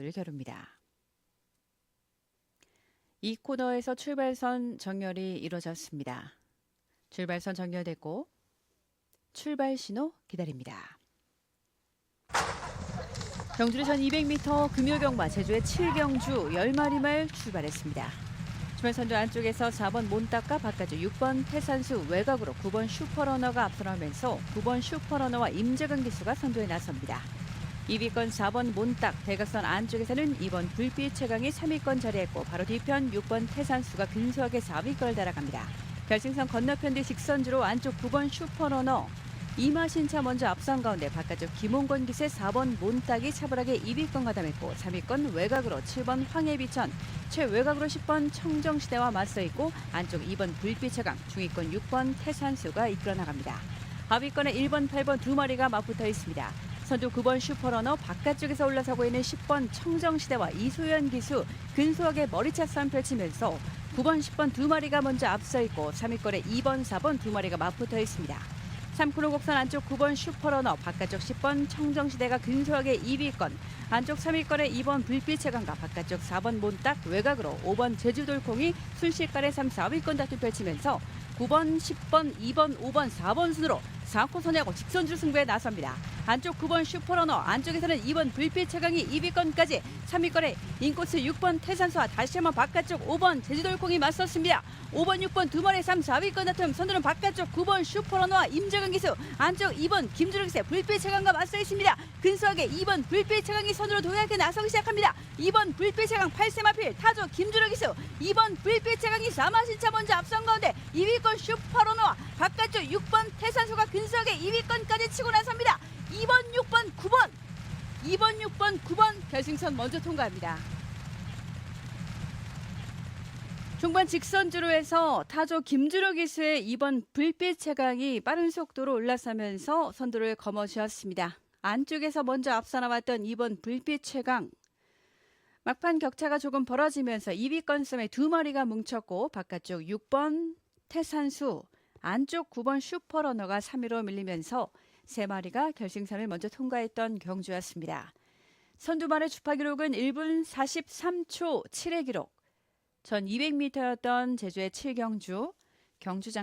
을 겨룹니다. 이 코너에서 출발선 정렬이 이루어졌습니다. 출발선 정렬됐고 출발 신호 기다립니다. 경주의 전 200m 금요경마 제주의 7경주 10마리 말 출발했습니다. 출발선도 안쪽에서 4번 몬딱과 바깥쪽 6번 태산수 외곽으로 9번 슈퍼러너가 앞서나면서 9번 슈퍼러너와 임재근 기수가 선두에 나섭니다. 2위권 4번 몬딱 대각선 안쪽에서는 2번 불빛 최강이 3위권 자리했고 바로 뒤편 6번 태산수가 근소하게 4위권을 달아갑니다. 결승선 건너편 뒤 직선주로 안쪽 9번 슈퍼러너 이마신차 먼저 앞선 가운데 바깥쪽 김홍건 기세 4번 몬딱이 차분하게 2위권 가담했고 3위권 외곽으로 7번 황해비천 최외곽으로 10번 청정시대와 맞서 있고 안쪽 2번 불빛 최강 중위권 6번 태산수가 이끌어 나갑니다. 하위권에 1번, 8번 두 마리가 맞붙어 있습니다. 선두 9번 슈퍼러너 바깥쪽에서 올라서고 있는 10번 청정시대와 이소연 기수 근소하게 머리차 싸움 펼치면서 9번, 10번 두 마리가 먼저 앞서 있고 3위권에 2번, 4번 두 마리가 맞붙어 있습니다. 3코너 곡선 안쪽 9번 슈퍼러너 바깥쪽 10번 청정시대가 근소하게 2위권 안쪽 3위권에 2번 불빛체감과 바깥쪽 4번 몬딱 외곽으로 5번 제주돌콩이 순식간에 3, 4위권 다투 펼치면서 9번, 10번, 2번, 5번, 4번 순으로 4코선하고 직선주 승부에 나섭니다. 안쪽 9번 슈퍼러너, 안쪽에서는 2번 불빛 최강이 2위권까지 3위권에 인코스 6번 태산수와 다시 한번 바깥쪽 5번 제주돌콩이 맞섰습니다. 5번, 6번 두 마리 3, 4위권 다툼 선두는 바깥쪽 9번 슈퍼러너와 임재근 기수, 안쪽 2번 김주령 기세 불빛 최강과 맞서 있습니다. 근소하게 2번 불빛 최강이 선으로 도약해 나서기 시작합니다. 2번 불빛 최강 8세 마필 타조 김주령 기수, 2번 불빛 최강이 사마신차 먼저 앞선 가운데 2위권 슈퍼러너와 바 깥쪽 6번 태산수가 근소하게 2위권까지 치고 나섭니다. 2번, 6번, 9번, 2번, 6번, 9번 결승선 먼저 통과합니다. 중반 직선주로 해서 타조 김주로 기수의 2번 불빛 채강이 빠른 속도로 올라서면서 선두를 거머쥐었습니다. 안쪽에서 먼저 앞서 나왔던 2번 불빛 채강. 막판 격차가 조금 벌어지면서 2위권 섬에 두 마리가 뭉쳤고 바깥쪽 6번 태산수, 안쪽 9번 슈퍼러너가 3위로 밀리면서 세 마리가 결승선을 먼저 통과했던 경주였습니다. 선두만의 주파 기록은 1분 43초 7의 기록. 전 200m였던 제주의 7경주 경주장